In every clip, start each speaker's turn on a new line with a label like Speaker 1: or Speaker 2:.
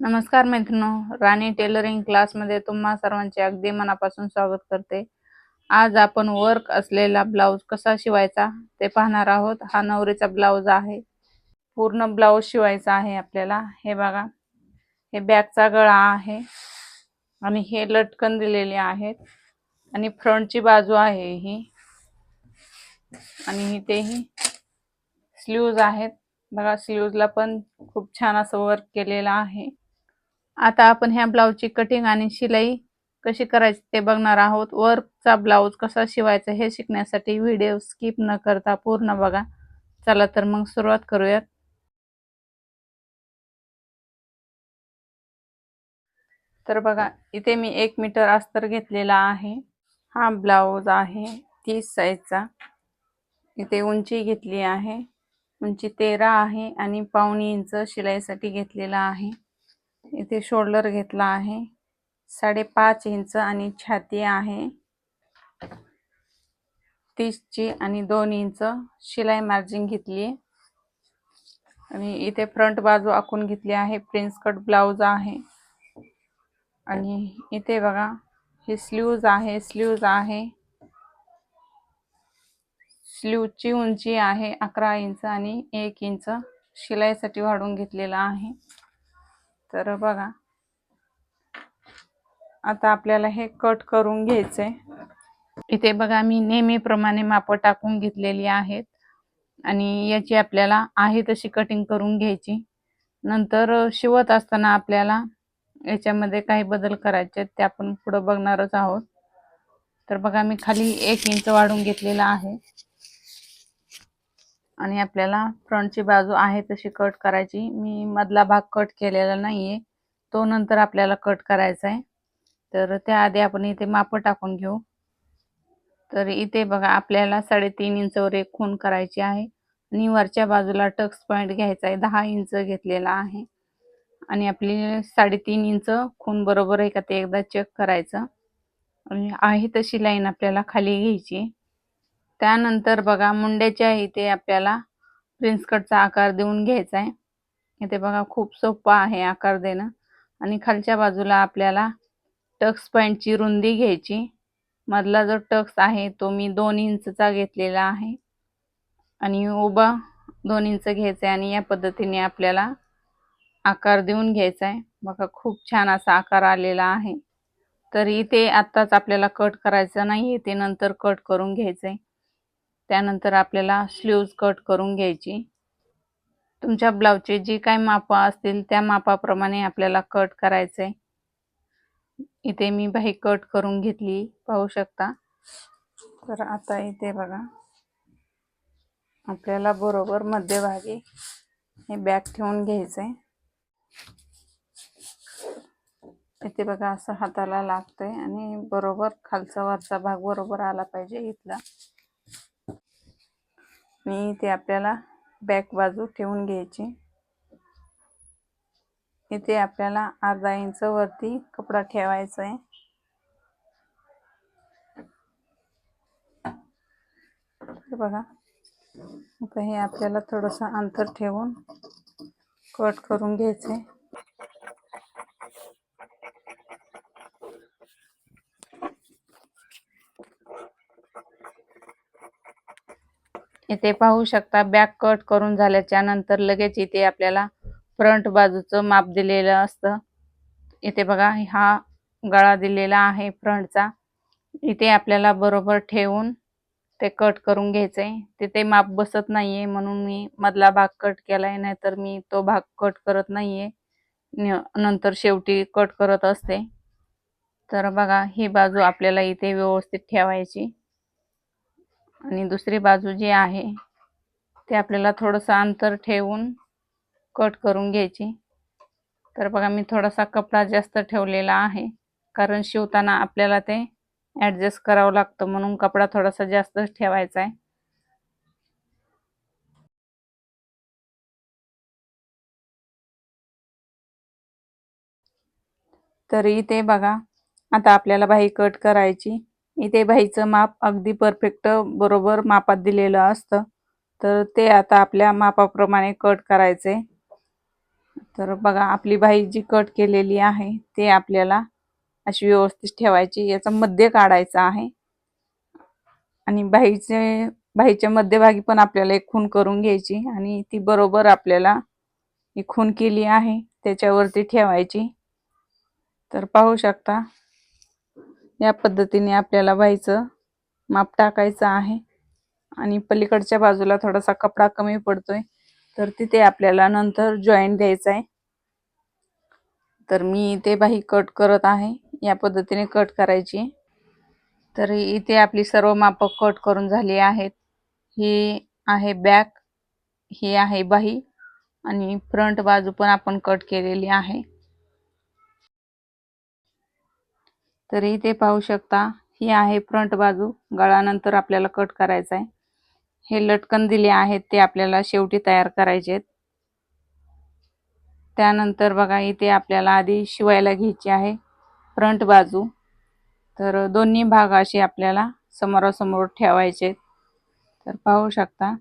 Speaker 1: नमस्कार मित्रांनो राणी टेलरिंग क्लासमध्ये तुम्हा सर्वांचे अगदी मनापासून स्वागत करते. आज आपण वर्क असलेला ब्लाऊज कसा शिवायचा ते पाहणार आहोत. हा नवरीचा ब्लाऊज आहे. पूर्ण ब्लाऊज शिवायचा आहे आपल्याला. हे बघा. हे बॅगचा गळा आहे. आणि हे लटकन दिलेले आहेत. आणि फ्रंटची बाजू आहे ही. आणि इथेही स्लीव्ज आहेत. बघा स्लीव्जला पण खूप छान असं वर्क केलेलं आहे. आता आपण ह्या ब्लाऊजची कटिंग आणि शिलाई कशी करायची ते बघणार आहोत. वर्कचा ब्लाऊज कसा शिवायचा हे शिकण्यासाठी व्हिडिओ स्किप न करता पूर्ण बघा. चला तर मग सुरुवात करूयात. तर बघा इथे मी एक मीटर अस्तर घेतलेला आहे. हा ब्लाऊज आहे तीस साईजचा इथे उंची घेतली आहे. उंची तेरा आहे आणि पावणे इंच शिलाईसाठी घेतलेला आहे. इथे शोल्डर घेतला आहे. साडेपाच इंच आणि छाती आहे. तीसची आणि दोन इंच. शिलाई मार्जिन घेतली. आणि इथे फ्रंट बाजू आखून घेतली आहे. प्रिन्स कट ब्लाऊज आहे. आणि इथे बघा हे स्लीव्ज आहे. स्लीव्ज आहे. स्लीवची उंची आहे अकरा इंच आणि एक इंच. शिलाईसाठी वाढून घेतलेला आहे. तर बघा. आता आपल्याला हे कट करून घ्यायचंय. इथे बघा मी नेहमीप्रमाणे माप टाकून घेतलेली आहेत. आणि याची आपल्याला आहे तशी कटिंग करून घ्यायची. नंतर शिवत असताना आपल्याला याच्यामध्ये काही बदल करायचे ते आपण पुढं बघणारच आहोत. तर बघा मी खाली एक इंच वाढून घेतलेला आहे. आणि आपल्याला फ्रंटची बाजू आहे तशी कट करायची. मी मधला भाग कट केलेला नाही आहे तो नंतर आपल्याला कट करायचा आहे. तर त्याआधी आपण इथे माप टाकून घेऊ. तर इथे बघा आपल्याला साडेतीन इंचवर एक खून करायची आहे. आणि वरच्या बाजूला टक्स पॉईंट घ्यायचा आहे. दहा इंच घेतलेला आहे. आणि आपली साडेतीन इंच खून बरोबर आहे का ते एकदा चेक करायचं. आणि आहे तशी लाईन आपल्याला खाली घ्यायची. त्यानंतर बघा मुंड्याच्या इथे आपल्याला प्रिन्स कटचा आकार देऊन घ्यायचा आहे. इथे बघा खूप सोपा आहे आकार देणं. आणि खालच्या बाजूला आपल्याला टक्स पॉईंटची रुंदी घ्यायची. मधला जो टक्स आहे तो मी दोन इंचचा घेतलेला आहे. आणि उभा दोन इंच घ्यायचा आहे आणि या पद्धतीने आपल्याला आकार देऊन घ्यायचा आहे. बघा खूप छान असा आकार आलेला आहे. तर इथे आत्ताच आपल्याला कट करायचं नाही ते नंतर कट करून घ्यायचं आहे त्यानंतर आपल्याला स्लीव्ज कट करून घ्यायची. तुमच्या ब्लाऊजची जी काही मापं असतील त्या मापाप्रमाणे आपल्याला कट करायचं आहे इथे मी बाही कट करून घेतली पाहू शकता. तर आता इथे बघा. आपल्याला बरोबर मध्यभागी हे बॅग ठेवून घ्यायचं आहे इथे बघा असं हाताला लागतंय आणि बरोबर खालचा वरचा भाग बरोबर आला पाहिजे इथला. आणि इथे आपल्याला बॅक बाजू ठेवून घ्यायची. इथे आपल्याला अर्धा इंच वरती कपडा ठेवायचा आहे. बघा आता हे आपल्याला थोडंसं अंतर ठेवून कट करून घ्यायचे इथे पाहू शकता. बॅक कट करून झाल्याच्यानंतर लगेच इथे आपल्याला फ्रंट बाजूचं माप दिलेलं असतं. इथे बघा हा गळा दिलेला आहे फ्रंटचा. इथे आपल्याला बरोबर ठेवून ते कट करून घ्यायचंय. तिथे माप बसत नाहीये म्हणून मी मधला भाग कट केलाय नाहीतर मी तो भाग कट करत नाहीये. नंतर शेवटी कट करत असते. तर बघा ही बाजू आपल्याला इथे व्यवस्थित ठेवायची. आणि दुसरी बाजू जी आहे ते आपल्याला थोडंसं अंतर ठेवून कट करून घ्यायची. तर बघा मी थोडासा कपडा जास्त ठेवलेला आहे कारण शिवताना आपल्याला ते ॲडजस्ट करावं लागतं म्हणून कपडा थोडासा जास्तच ठेवायचा आहे. तर इथे बघा आता आपल्याला बाही कट करायची. इथे बाईचं माप अगदी परफेक्ट बरोबर मापात दिलेलं असतं. तर ते आता आपल्या मापाप्रमाणे कट करायचे तर बघा आपली बाही जी कट केलेली आहे ते आपल्याला अशी व्यवस्थित ठेवायची याचा मध्य काढायचा आहे. आणि बाहीचे बाहीच्या मध्यभागी पण आपल्याला एक खून करून घ्यायची आणि ती बरोबर आपल्याला खून केली आहे त्याच्यावरती ठेवायची. तर पाहू शकता या पद्धतीने आपल्याला व्हायचं. माप टाकायचं आहे. आणि पलीकडच्या बाजूला थोडासा कपडा कमी पडतोय. तर तिथे आपल्याला नंतर जॉईंट द्यायचा आहे. तर मी इथे बाही कट करत आहे. या पद्धतीने कट करायची तर इथे आपली सर्व मापं कट करून झाली आहेत. ही आहे बॅक ही आहे बाही आणि फ्रंट बाजू पण आपण कट केलेली आहे. तर इथे पाहू शकता. ही आहे फ्रंट बाजू. गळानंतर आपल्याला कट करायचा आहे हे लटकन दिले आहेत ते आपल्याला शेवटी तयार करायचे आहेत. त्यानंतर बघा इथे आपल्याला आधी शिवायला घ्यायची आहे फ्रंट बाजू. तर दोन्ही भाग असे आपल्याला समोरासमोर ठेवायचे तर पाहू शकता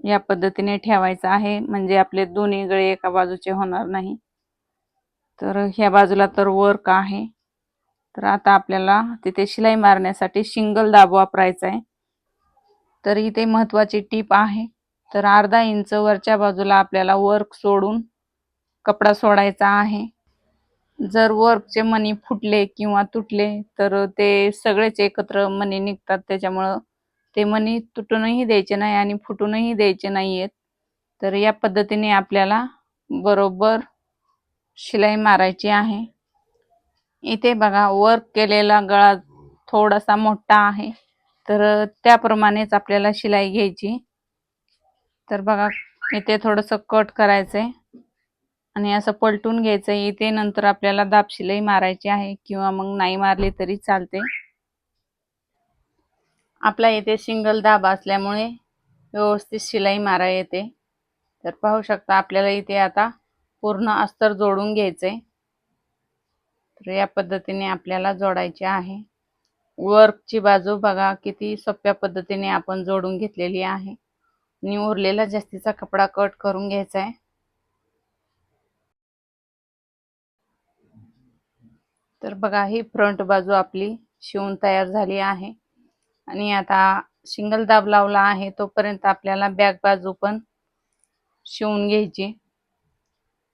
Speaker 1: या पद्धतीने ठेवायचं आहे. म्हणजे आपले दोन्ही गळे एका बाजूचे होणार नाही. तर ह्या बाजूला तर वर्क आहे. तर आता आपल्याला तिथे शिलाई मारण्यासाठी शिंगल दाब वापरायचा आहे. तर इथे महत्वाची टीप आहे. तर अर्धा इंच वरच्या बाजूला आपल्याला वर्क सोडून कपडा सोडायचा आहे. जर वर्कचे मणी फुटले किंवा तुटले तर ते सगळेच एकत्र मणी निघतात. त्याच्यामुळं ते मणी तुटूनही द्यायचे नाही आणि फुटूनही द्यायचे नाही आहेत तर या पद्धतीने आपल्याला बरोबर शिलाई मारायची आहे. इथे बघा वर्क केलेला गळा थोडासा मोठा आहे. तर त्याप्रमाणेच आपल्याला शिलाई घ्यायची. तर बघा इथे थोडंसं कट करायचंय. आणि असं पलटून घ्यायचं इथे नंतर आपल्याला दाब शिलाई मारायची आहे किंवा मग नाही मारली तरी चालते. आपला इथे सिंगल दाब असल्यामुळे व्यवस्थित शिलाई मारा येते. तर पाहू शकता आपल्याला इथे आता पूर्ण अस्तर जोडून घ्यायचंय. तर या पद्धतीने आपल्याला जोडायचे आहे. वर्कची बाजू बघा किती सोप्या पद्धतीने आपण जोडून घेतलेली आहे. आणि उरलेला जास्तीचा कपडा कट करून घ्यायचा आहे. तर बघा ही फ्रंट बाजू आपली शिवून तयार झाली आहे. आणि आता सिंगल दाब लावला आहे तोपर्यंत आपल्याला बॅक बाजू पण शिवून घ्यायची.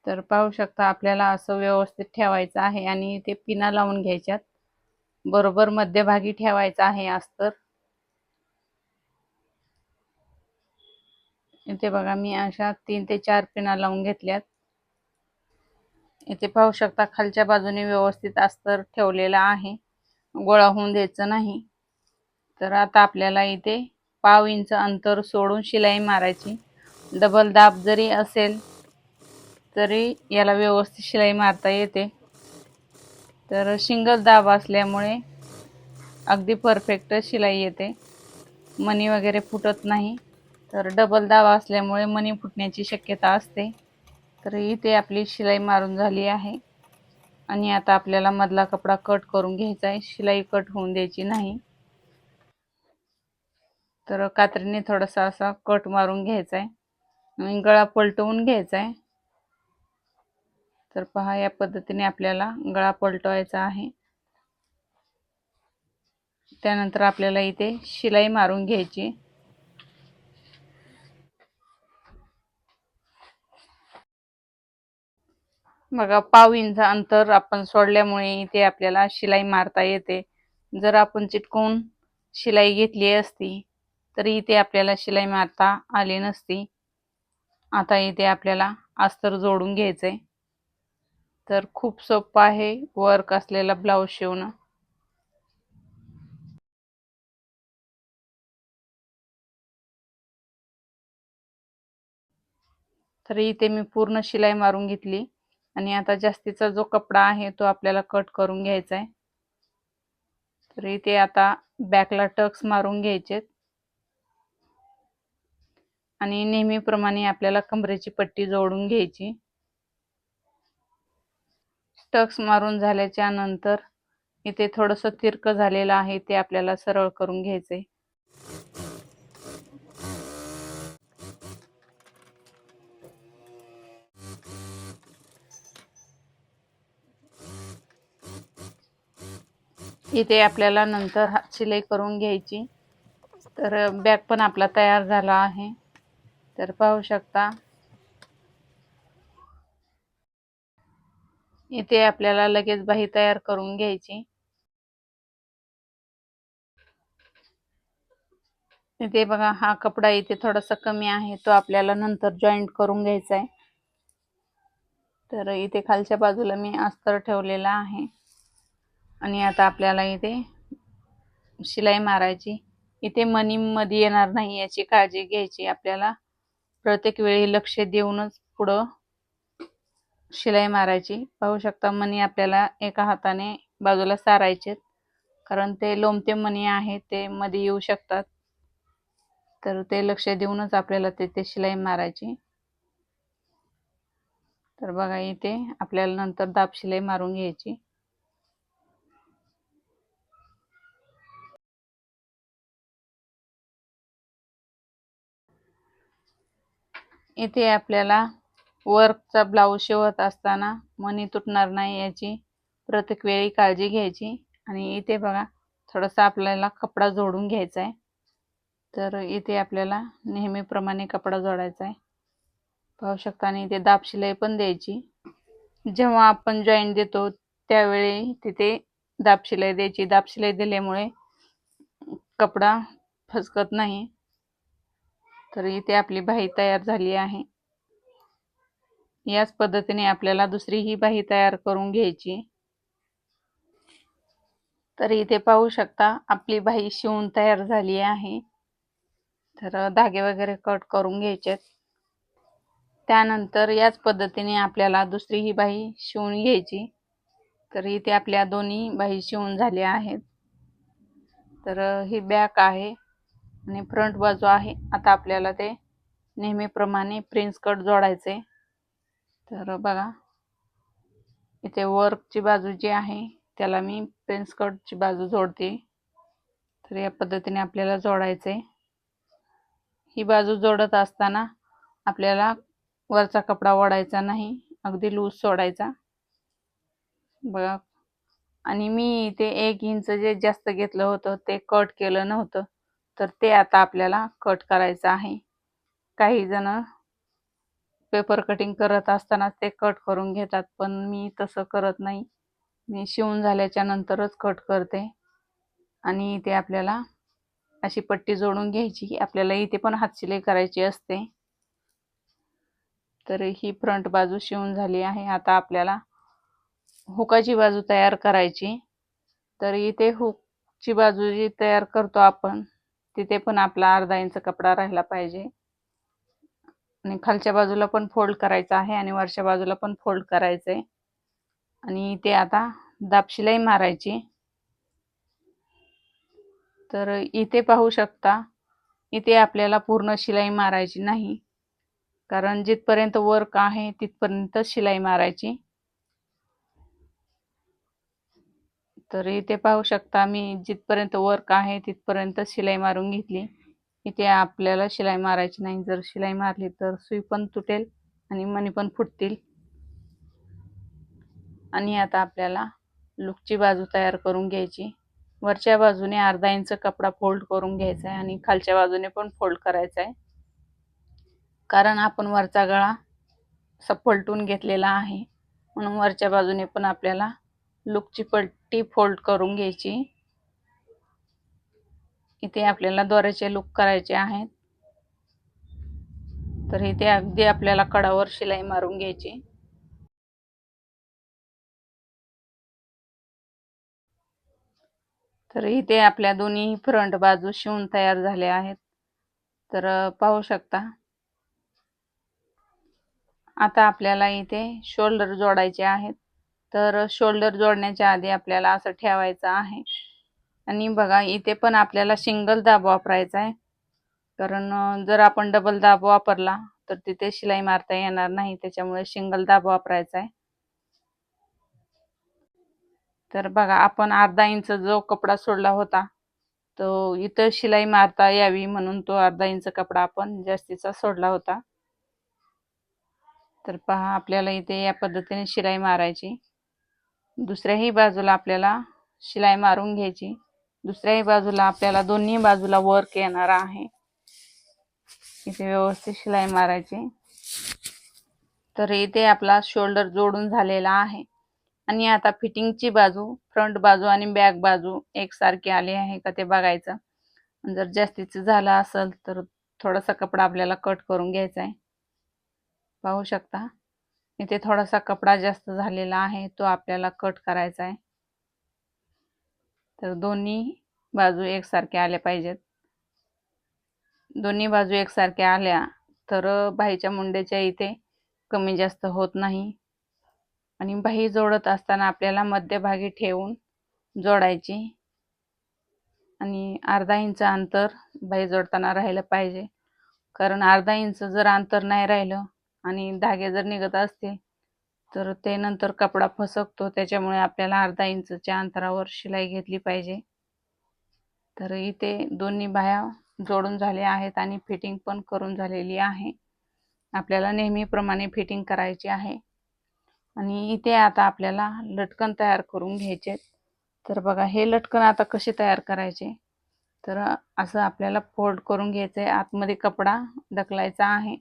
Speaker 1: तर पाहू शकता आपल्याला असं व्यवस्थित ठेवायचं आहे आणि ते पिना लावून घ्यायच्यात. बरोबर मध्यभागी ठेवायचं आहे अस्तर. इथे बघा मी अशा तीन ते चार पिना लावून घेतल्यात. इथे पाहू शकता खालच्या बाजूने व्यवस्थित अस्तर ठेवलेला आहे. गोळा होऊन द्यायचं नाही. तर आता आपल्याला इथे पाव इंच अंतर सोडून शिलाई मारायची. डबल दाब जरी असेल तरी याला व्यवस्थित शिलाई मारता येते. तर सिंगल दाब असल्यामुळे अगदी परफेक्ट शिलाई येते. मणी वगैरे फुटत नाही. तर डबल दाब असल्यामुळे मणी फुटण्याची शक्यता असते. तर इथे आपली शिलाई मारून झाली आहे. आणि आता आपल्याला मधला कपडा कट करून घ्यायचा आहे. शिलाई कट होऊन द्यायची नाही. तर कात्रीने थोडासा असा कट मारून घ्यायचा आहे. आणि गळा पलटवून घ्यायचा आहे. तर पहा या पद्धतीने आपल्याला गळा पलटवायचा आहे. त्यानंतर आपल्याला इथे शिलाई मारून घ्यायची. बघा पाव इंच अंतर आपण सोडल्यामुळे इथे आपल्याला शिलाई मारता येते. जर आपण चिटकून शिलाई घेतली असती तर इथे आपल्याला शिलाई मारता आली नसती. आता इथे आपल्याला अस्तर जोडून घ्यायचंय. तर खूप सोपं आहे वर्क असलेला ब्लाऊज शिवणं. तर इथे मी पूर्ण शिलाई मारून घेतली आणि आता जास्तीचा जो कपडा आहे तो आपल्याला कट करून घ्यायचा आहे. तर इथे आता बॅकला टक्स मारून घ्यायचेत. आणि नेहमीप्रमाणे आपल्याला कमरेची पट्टी जोडून घ्यायची. टक्स मारून झाल्याच्यानंतर इथे थोडंसं तिरक झालेलं आहे ते आपल्याला सरळ करून घ्यायचे इथे आपल्याला नंतर शिलाई करून घ्यायची. तर बॅग पण आपला तयार झाला आहे. तर पाहू शकता. इथे आपल्याला लगेच बाही तयार करून घ्यायची. इथे बघा हा कपडा इथे थोडासा कमी आहे तो आपल्याला नंतर जॉईंट करून घ्यायचा आहे. तर इथे खालच्या बाजूला मी अस्तर ठेवलेला आहे. आणि आता आपल्याला इथे शिलाई मारायची. इथे मनी मध्ये येणार नाही याची काळजी घ्यायची. आपल्याला प्रत्येक वेळी लक्ष देऊनच पुढं शिलाई मारायची. पाहू शकता मणी आपल्याला एका हाताने बाजूला सारायचे कारण ते लोमते मणी आहे ते मध्ये येऊ शकतात. तर ते लक्ष देऊनच आपल्याला तिथे शिलाई मारायची. तर बघा इथे आपल्याला नंतर दाब शिलाई मारून घ्यायची. इथे आपल्याला वर्कचा ब्लाऊज शिवत असताना मणी तुटणार नाही याची प्रत्येक वेळी काळजी घ्यायची. आणि इथे बघा थोडासा आपल्याला कपडा जोडून घ्यायचा आहे तर इथे आपल्याला नेहमीप्रमाणे कपडा जोडायचा आहे पाहू शकता आणि इथे दाब शिलाई पण द्यायची. जेव्हा आपण जॉईंट देतो त्यावेळी तिथे दाब शिलाई द्यायची. दाब शिलाई दिल्यामुळे कपडा फसकत नाही. तर इथे आपली बाही तयार झाली आहे. याच पद्धतीने आपल्याला दुसरी ही बाही तयार करून घ्यायची. तर इथे पाहू शकता आपली बाही शिवून तयार झाली आहे. तर धागे वगैरे कट करून घ्यायचे त्यानंतर याच पद्धतीने आपल्याला दुसरी ही बाही शिवून घ्यायची. तर इथे आपल्या दोन्ही बाही शिवून झाल्या आहेत. तर ही बॅक आहे आणि फ्रंट बाजू आहे. आता आपल्याला ते नेहमीप्रमाणे प्रिन्स कट जोडायचे. तर बघा इथे वर्कची बाजू जी आहे त्याला मी प्रिन्स बाजू जोडते. तर या पद्धतीने आपल्याला जोडायचे ही बाजू जोडत असताना आपल्याला वरचा कपडा ओढायचा नाही अगदी लूज सोडायचा. बघा आणि मी इथे एक इंच जे जास्त घेतलं होतं ते कट केलं नव्हतं. तर ते आता आपल्याला कट करायचं आहे. काही जण पेपर कटिंग करत असताना ते कट करून घेतात पण मी तसं करत नाही. मी शिवून झाल्याच्या नंतरच कट करते. आणि इथे आपल्याला अशी पट्टी जोडून घ्यायची आपल्याला इथे पण हातशिलाई करायची असते. तर ही फ्रंट बाजू शिवून झाली आहे. आता आपल्याला हुकाची बाजू तयार करायची. तर इथे हुकची बाजू जी तयार करतो आपण तिथे पण आपला अर्धा इंच कपडा राहिला पाहिजे. आणि खालच्या बाजूला पण फोल्ड करायचा आहे आणि वरच्या बाजूला पण फोल्ड करायचं आहे आणि इथे आता दाबशिलाई मारायची. तर इथे पाहू शकता इथे आपल्याला पूर्ण शिलाई मारायची नाही. कारण जिथपर्यंत वर्क आहे तिथपर्यंत शिलाई मारायची. तर इथे पाहू शकता मी जिथपर्यंत वर्क आहे तिथपर्यंत शिलाई मारून घेतली. इथे आपल्याला शिलाई मारायची नाही. जर शिलाई मारली तर सुई पण तुटेल आणि मणी पण फुटतील. आणि आता आपल्याला लुकची बाजू तयार करून घ्यायची. वरच्या बाजूने अर्धा इंच कपडा फोल्ड करून घ्यायचा आहे आणि खालच्या बाजूने पण फोल्ड करायचा आहे. कारण आपण वरचा गळा सफलटून घेतलेला आहे. म्हणून वरच्या बाजूने पण आपल्याला लुकची पट्टी फोल्ड करून घ्यायची. इथे आपल्याला दोऱ्याचे लुक करायचे आहेत. तर इथे अगदी आपल्याला कडावर शिलाई मारून घ्यायची. तर इथे आपल्या दोन्ही फ्रंट बाजू शिवून तयार झाल्या आहेत. तर पाहू शकता. आता आपल्याला इथे शोल्डर जोडायचे आहेत. तर शोल्डर जोडण्याच्या आधी आपल्याला असं ठेवायचं आहे. आणि बघा इथे पण आपल्याला सिंगल दाब वापरायचा आहे. कारण जर आपण डबल दाब वापरला तर तिथे शिलाई मारता येणार नाही. त्याच्यामुळे सिंगल दाब वापरायचा आहे. तर बघा आपण अर्धा इंच जो कपडा सोडला होता तो इथं शिलाई मारता यावी म्हणून तो अर्धा इंच कपडा आपण जास्तीचा सोडला होता. तर पहा आपल्याला इथे या पद्धतीने शिलाई मारायची. दुसऱ्याही बाजूला आपल्याला शिलाई मारून घ्यायची. दुसऱ्याही बाजूला आपल्याला दोन्ही बाजूला वर्क येणार आहे. इथे व्यवस्थित शिलाई मारायची. तर इथे आपला शोल्डर जोडून झालेला आहे. आणि आता फिटिंगची बाजू फ्रंट बाजू आणि बॅक बाजू एकसारखी आली आहे का ते बघायचं. जर जास्तीचं झालं असेल तर थोडासा कपडा आपल्याला कट करून घ्यायचा आहे. पाहू शकता? इथे थोडासा कपडा जास्त झालेला आहे तो आपल्याला कट करायचा आहे. तर दोन्ही बाजू एकसारख्या आल्या पाहिजेत. दोन्ही बाजू एकसारख्या आल्या तर बाईच्या मुंड्याच्या इथे कमी जास्त होत नाही. आणि बाही जोडत असताना आपल्याला मध्यभागी ठेवून जोडायची. आणि अर्धा इंच अंतर बाही जोडताना राहिलं पाहिजे. कारण अर्धा इंच जर अंतर नाही राहिलं आणि धागे जर निघत असतील तर ते नंतर कपडा फसकतो. त्याच्यामुळे आपल्याला अर्धा इंचच्या अंतरावर शिलाई घेतली पाहिजे. तर इथे दोन्ही बाह्या जोडून झाल्या आहेत आणि फिटिंग पण करून झालेली आहे. आपल्याला नेहमीप्रमाणे फिटिंग करायची आहे. आणि इथे आता आपल्याला लटकन तयार करून घ्यायचे. तर बघा हे लटकन आता कसे तयार करायचे? तर असं आपल्याला फोल्ड करून घ्यायचं आहे आतमध्ये कपडा ढकलायचा आहे.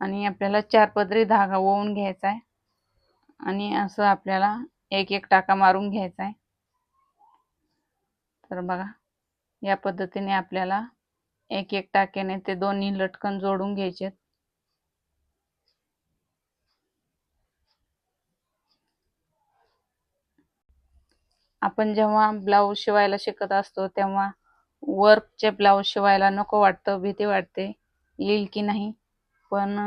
Speaker 1: आणि आपल्याला चार पदरी धागा ओवून घ्यायचा आहे. आणि असं आपल्याला एक एक टाका मारून घ्यायचा आहे तर बघा या पद्धतीने आपल्याला एक एक टाक्याने ते दोन्ही लटकन जोडून घ्यायचे आपण जेव्हा ब्लाऊज शिवायला शिकत असतो तेव्हा वर्कचे ब्लाऊज शिवायला नको वाटतं भीती वाटते येईल की नाही? पण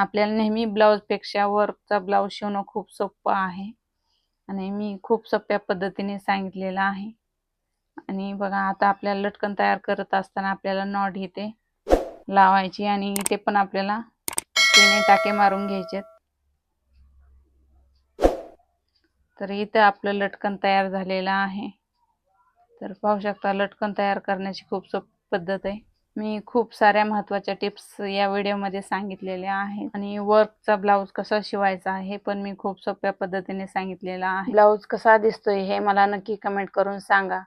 Speaker 1: आपल्याला नेहमी ब्लाऊजपेक्षा वर्कचा ब्लाऊज शिवणं खूप सोपं आहे. आणि मी खूप सोप्या पद्धतीने सांगितलेलं आहे. आणि बघा आता आपल्याला लटकन तयार करत असताना आपल्याला नॉट इथे लावायची आणि इथे पण आपल्याला तिने टाके मारून घ्यायचे तर इथं आपलं लटकन तयार झालेलं आहे. तर पाहू शकता लटकन तयार करण्याची खूप सोपी पद्धत आहे. मी खूप साऱ्या महत्त्वाच्या टिप्स या व्हिडिओमध्ये सांगितलेल्या आहेत. आणि वर्कचा ब्लाऊज कसा शिवायचा हे पण मी खूप सोप्या पद्धतीने सांगितलेला आहे. ब्लाऊज कसा दिसतोय हे मला नक्की कमेंट करून सांगा.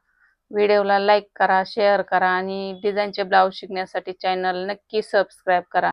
Speaker 1: व्हिडिओला लाईक करा शेअर करा आणि डिझाईनचे ब्लाऊज शिकण्यासाठी चॅनल नक्की सबस्क्राईब करा.